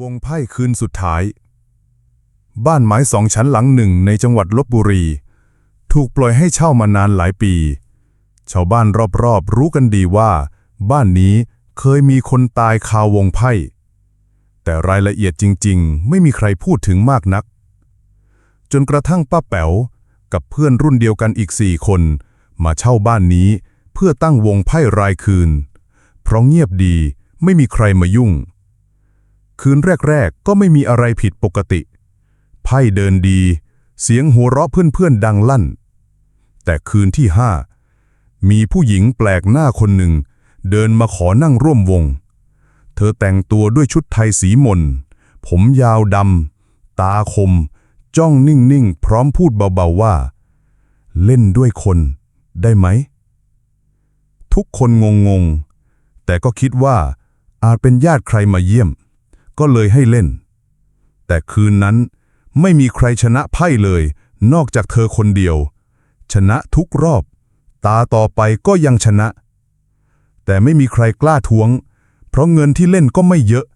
วงไพ่คืนสุดท้าย บ้านไม้สองชั้นหลังหนึ่งในจังหวัดลบบุรี ถูกปล่อยให้เช่ามานานหลายปี ชาวบ้านรอบๆรู้กันดีว่า บ้านนี้เคยมีคนตายคาวงไพ่ แต่รายละเอียดจริงๆ ไม่มีใครพูดถึงมากนัก จนกระทั่งป้าแป๋วกับเพื่อนรุ่นเดียวกันอีกสี่คน มาเช่าบ้านนี้เพื่อตั้งวงไพ่รายคืน เพราะเงียบดีไม่มีใครมายุ่ง คืนแรก ๆ ก็ไม่มีอะไรผิดปกติ ไพ่เดินดี เสียงหัวเราะเพื่อนๆ ดังลั่น แต่คืนที่ห้ามีผู้หญิงแปลกหน้าคนหนึ่ง เดินมาขอนั่งร่วมวง เธอแต่งตัวด้วยชุดไทยสีมน ผมยาวดำ ตาคม จ้องนิ่งๆ พร้อมพูดเบาๆว่า เล่นด้วยคนได้ไหม ทุกคนงงๆ แต่ก็คิดว่าอาจเป็นญาติใครมาเยี่ยม ก็เลยให้เล่น แต่คืนนั้นไม่มีใครชนะไพ่เลย นอกจากเธอคนเดียว ชนะทุกรอบ ตาต่อไปก็ยังชนะ แต่ไม่มีใครกล้าท้วง เพราะเงินที่เล่นก็ไม่เยอะ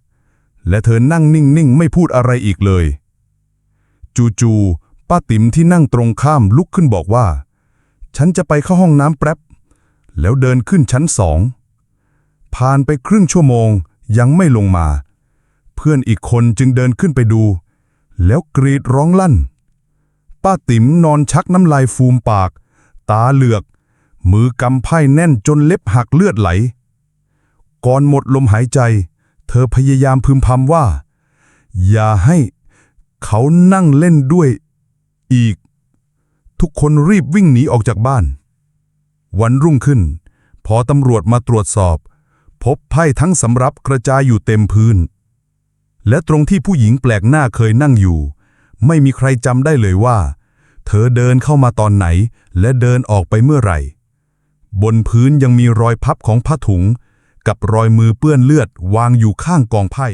และเธอนั่งนิ่งๆ ไม่พูดอะไรอีกเลย จู่ๆป้าติ๋มที่นั่งตรงข้ามลุกขึ้นบอกว่า ฉันจะไปเข้าห้องน้ำแป๊บแล้วเดินขึ้นชั้นสอง ผ่านไปครึ่งชั่วโมงยังไม่ลงมา เพื่อนอีกคนจึงเดินขึ้นไปดู แล้วกรีดร้องลั่น ป้าติ๋มนอนชักน้ำลายฟูมปาก ตาเหลือก มือกำไพ่แน่นจนเล็บหักเลือดไหล ก่อนหมดลมหายใจ เธอพยายามพึมพำว่า อย่าให้เขานั่งเล่นด้วยอีก ทุกคนรีบวิ่งหนีออกจากบ้าน วันรุ่งขึ้น พอตำรวจมาตรวจสอบ พบไพ่ทั้งสำรับกระจายอยู่เต็มพื้น และตรงที่ผู้หญิงแปลกหน้าเคยนั่งอยู่ ไม่มีใครจำได้เลยว่า เธอเดินเข้ามาตอนไหน และเดินออกไปเมื่อไหร่ บนพื้นยังมีรอยพับของผ้าถุง กับรอยมือเปื้อนเลือดวางอยู่ข้างกองไพ่